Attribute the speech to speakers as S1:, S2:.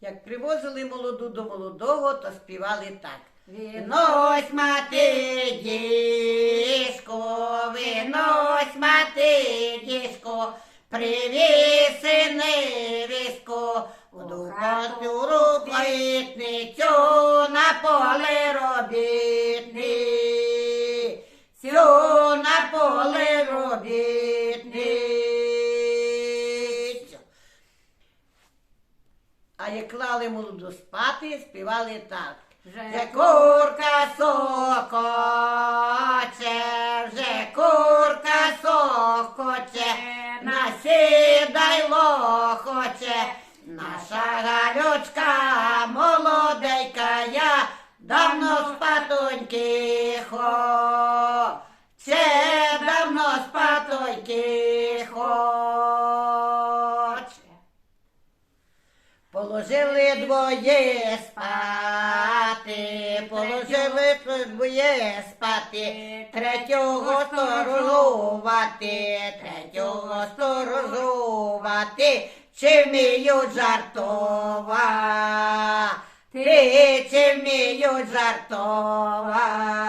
S1: Як привозили молоду до молодого, то співали так.
S2: Винось мати дішко, винось мати дішко, привіси невістко, у хату рукавітницю на поле робітни,
S1: А як клали молоду спати, співали так.
S2: Вже курка сокоче, вже курка сокоче, насідай лохоче, наша галючка молоденька, я давно спатоньки хоче, давно спатоньки.
S1: Положили двоє спати, положили двоє спати, третього сторожувати, третього сторожувати, чи вміють жартувати.
S2: Ти, чи вміють жартувати,